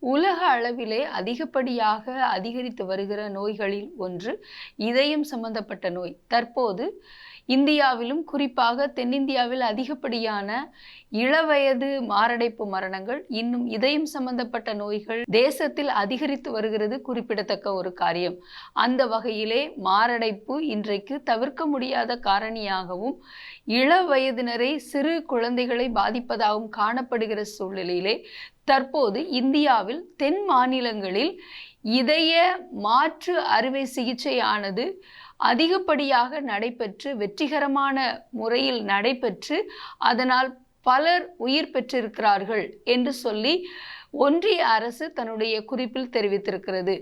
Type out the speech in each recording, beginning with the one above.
உலக அளவிலே அதிகப்படியாக அதிகரித்து வருகிற நோய்களில் ஒன்று இதயம் சம்பந்தப்பட்ட நோய். தற்போது இந்தியாவிலும் குறிப்பாக தென்னிந்தியாவில் அதிகப்படியான இளவயது மாரடைப்பு மரணங்கள் இன்னும் இதயம் சம்பந்தப்பட்ட நோய்கள் தேசத்தில் அதிகரித்து வருகிறது குறிப்பிடத்தக்க ஒரு காரியம். அந்த வகையிலே மாரடைப்பு இன்றைக்கு தவிர்க்க முடியாத காரணியாகவும் இளவயதினரை சிறு குழந்தைகளை பாதிப்பதாகவும் காணப்படுகிற சூழ்நிலையிலே தற்போது இந்தியாவில் தென் மாநிலங்களில் இதய மாற்று அறுவை சிகிச்சையானது அதிகப்படியாக நடைபெற்று வெற்றிகரமான முறையில் நடைபெற்று அதனால் பலர் உயிர் பெற்றிருக்கிறார்கள் என்று சொல்லி ஒன்றிய அரசு தன்னுடைய குறிப்பில் தெரிவித்திருக்கிறது.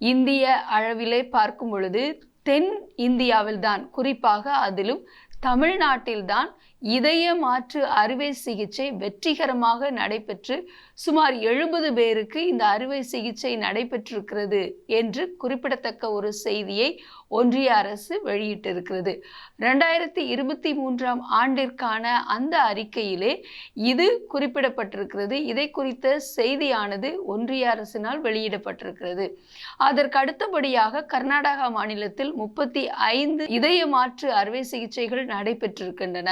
இந்திய அளவிலே பார்க்கும் பொழுது தென் இந்தியாவில்தான் குறிப்பாக அதிலும் தமிழ்நாட்டில்தான் இதய மாற்று அறுவை சிகிச்சை வெற்றிகரமாக நடைபெற்று சுமார் எழுபது பேருக்கு இந்த அறுவை சிகிச்சை நடைபெற்றிருக்கிறது என்று குறிப்பிடத்தக்க ஒரு செய்தியை ஒன்றிய அரசு வெளியிட்டிருக்கிறது. ரெண்டாயிரத்தி இருபத்தி மூன்றாம் ஆண்டிற்கான அந்த அறிக்கையிலே இது குறிப்பிடப்பட்டிருக்கிறது. இதை குறித்த செய்தியானது ஒன்றிய அரசினால் வெளியிடப்பட்டிருக்கிறது. அதற்கு அடுத்தபடியாக கர்நாடகா மாநிலத்தில் முப்பத்தி ஐந்து இதய மாற்று அறுவை சிகிச்சைகள் நடைபெற்றிருக்கின்றன.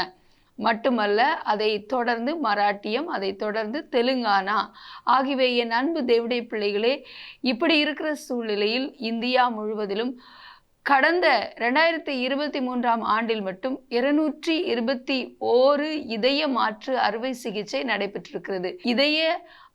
மட்டுமல்ல அதை தொடர்ந்து மராட்டியம் அதை தொடர்ந்து தெலுங்கானா. ஆகியவை என் அன்பு தேவிடை பிள்ளைகளே இப்படி இருக்கிற சூழ்நிலையில் இந்தியா முழுவதிலும் கடந்த ரெண்டாயிரத்தி இருபத்தி மூன்றாம் ஆண்டில் மட்டும் இருநூற்றி இருபத்தி ஓரு இதய மாற்று அறுவை சிகிச்சை நடைபெற்றிருக்கிறது. இதய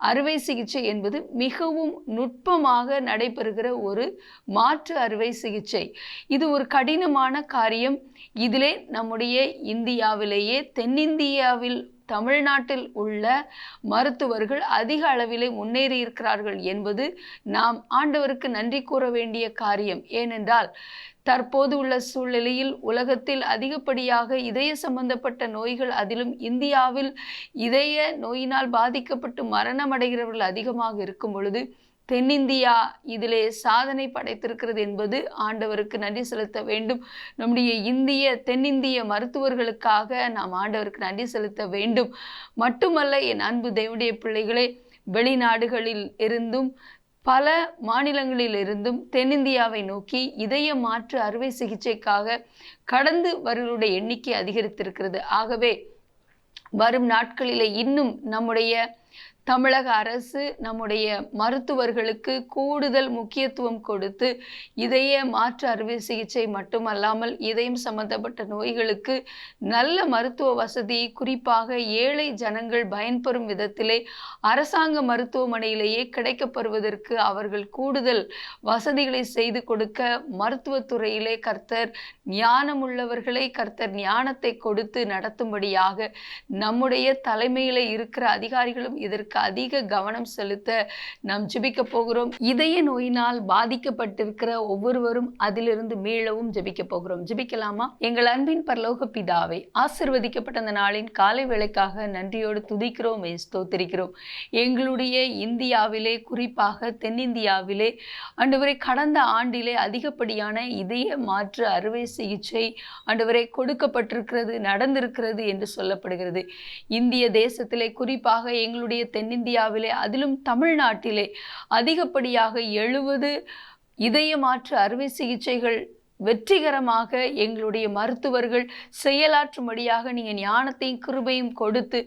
அறுவை சிகிச்சை என்பது மிகவும் நுட்பமாக நடைபெறுகிற ஒரு மாற்று அறுவை சிகிச்சை. இது ஒரு கடினமான காரியம். இதிலே நம்முடைய இந்தியாவிலேயே தென்னிந்தியாவில் தமிழ்நாட்டில் உள்ள மருத்துவர்கள் அதிக அளவிலே முன்னேறி இருக்கிறார்கள் என்பது நாம் ஆண்டவருக்கு நன்றி கூற வேண்டிய காரியம். ஏனென்றால் தற்போது உள்ள சூழ்நிலையில் உலகத்தில் அதிகப்படியாக இதய சம்பந்தப்பட்ட நோய்கள் அதிலும் இந்தியாவில் இதய நோயினால் பாதிக்கப்பட்டு மரணமடைகிறவர்கள் அதிகமாக இருக்கும் பொழுது தென்னிந்தியா இதிலே சாதனை படைத்திருக்கிறது என்பது ஆண்டவருக்கு நன்றி செலுத்த வேண்டும். நம்முடைய இந்திய தென்னிந்திய மருத்துவர்களுக்காக நாம் ஆண்டவருக்கு நன்றி செலுத்த வேண்டும். மட்டுமல்ல என் அன்பு தேவனுடைய பிள்ளைகளே வெளிநாடுகளில் இருந்தும் பல மாநிலங்களில் இருந்தும் தென்னிந்தியாவை நோக்கி இதய மாற்று அறுவை சிகிச்சைக்காக கடந்து வருவருடைய எண்ணிக்கை அதிகரித்திருக்கிறது. ஆகவே வரும் நாட்களிலே இன்னும் நம்முடைய தமிழக அரசு நம்முடைய மருத்துவர்களுக்கு கூடுதல் முக்கியத்துவம் கொடுத்து இதய மாற்று அறுவை சிகிச்சை மட்டுமல்லாமல் இதயம் சம்பந்தப்பட்ட நோய்களுக்கு நல்ல மருத்துவ வசதி குறிப்பாக ஏழை ஜனங்கள் பயன்பெறும் விதத்திலே அரசாங்க மருத்துவமனையிலேயே கிடைக்கப்படுவதற்கு அவர்கள் கூடுதல் வசதிகளை செய்து கொடுக்க மருத்துவத்துறையிலே கர்த்தர் ஞானமுள்ளவர்களை கர்த்தர் ஞானத்தை கொடுத்து நடத்தும்படியாக நம்முடைய தலைமையில் இருக்கிற அதிகாரிகளும் இதற்கு இதற்கு அதிக கவனம் செலுத்த நாம் ஜெபிக்க போகிறோம். இதய நோயினால் பாதிக்கப்பட்டிருக்கிற ஒவ்வொருவரும் அதிலிருந்து மீளவும் ஜெபிக்க போகிறோம். ஜெபிக்கலாமா? எங்கள் அன்பின் பரலோக பிதாவை ஆசிர்வதிக்கப்பட்ட அந்த நாளின் காலை வேலைக்காக நன்றியோடு துதிக்கிறோம் ஸ்தோத்திரிக்கிறோம். எங்களுடைய இந்தியாவிலே குறிப்பாக தென்னிந்தியாவிலே ஆண்டவரை கடந்த ஆண்டிலே அதிகப்படியான இதய மாற்று அறுவை சிகிச்சை ஆண்டவரை கொடுக்கப்பட்டிருக்கிறது நடந்திருக்கிறது என்று சொல்லப்படுகிறது. இந்திய தேசத்திலே குறிப்பாக எங்களுடைய தென்னிந்தியாவிலே அதிலும் தமிழ்நாட்டிலே அதிகப்படியாக எழுபது இதய மாற்று அறுவை சிகிச்சைகள் வெற்றிகரமாக எங்களுடைய மருத்துவர்கள் செயலாற்றும்படியாக நீங்கள் ஞானத்தையும் கிருபையும் கொடுத்து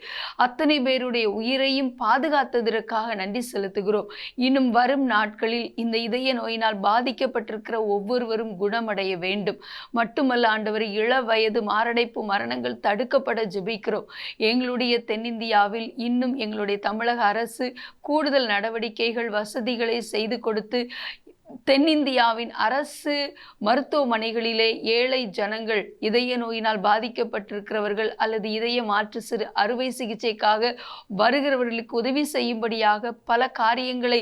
அத்தனை பேருடைய உயிரையும் பாதுகாத்ததற்காக நன்றி செலுத்துகிறோம். இன்னும் வரும் நாட்களில் இந்த இதய நோயினால் பாதிக்கப்பட்டிருக்கிற ஒவ்வொருவரும் குணமடைய வேண்டும். மட்டுமல்ல ஆண்டவர் இள வயது மாரடைப்பு மரணங்கள் தடுக்கப்பட ஜெபிக்கிறோம். எங்களுடைய தென்னிந்தியாவில் இன்னும் எங்களுடைய தமிழக அரசு கூடுதல் நடவடிக்கைகள் வசதிகளை செய்து கொடுத்து தென்னிந்தியாவின் அரசு மருத்துவமனைகளிலே ஏழை ஜனங்கள் இதய நோயினால் பாதிக்கப்பட்டிருக்கிறவர்கள் அல்லது இதய மாற்று சிறு அறுவை சிகிச்சைக்காக வருகிறவர்களுக்கு உதவி செய்யும்படியாக பல காரியங்களை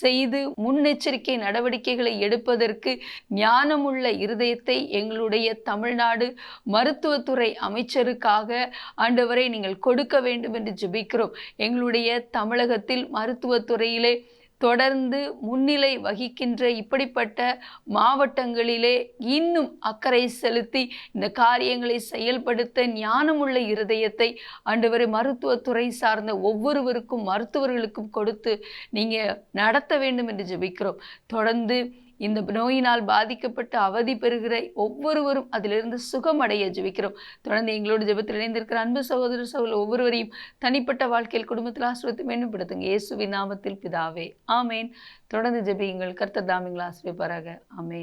செய்து முன்னெச்சரிக்கை நடவடிக்கைகளை எடுப்பதற்கு ஞானமுள்ள இருதயத்தை எங்களுடைய தமிழ்நாடு மருத்துவத்துறை அமைச்சருக்காக ஆண்டவரை நீங்கள் கொடுக்க வேண்டும் என்று ஜெபிக்கிறோம். எங்களுடைய தமிழகத்தில் மருத்துவத்துறையிலே தொடர்ந்து முன்னிலை வகிக்கின்ற இப்படிப்பட்ட மாவட்டங்களிலே இன்னும் அக்கறை செலுத்தி இந்த காரியங்களை செயல்படுத்த ஞானமுள்ள இருதயத்தை ஆண்டவரை மருத்துவத்துறை சார்ந்த ஒவ்வொருவருக்கும் மருத்துவர்களுக்கும் கொடுத்து நீங்கள் நடத்த வேண்டும் என்று ஜெபிக்கிறோம். தொடர்ந்து இந்த நோயினால் பாதிக்கப்பட்டு அவதி பெறுகிற ஒவ்வொருவரும் அதிலிருந்து சுகமடைய ஜெபிக்கிறோம். தொடர்ந்து எங்களோட ஜெபத்தில் இணைந்திருக்கிற அன்பு சகோதர சகோதர ஒவ்வொருவரையும் தனிப்பட்ட வாழ்க்கையில் குடும்பத்தில் ஆசிரியத்தை மேம்படுத்துங்க இயேசுவின் நாமத்தில் பிதாவே. ஆமேன். தொடர்ந்து ஜெபியுங்கள். கர்த்தர் தாமிங்களை ஆசிரியப்பாராக ஆமேன்.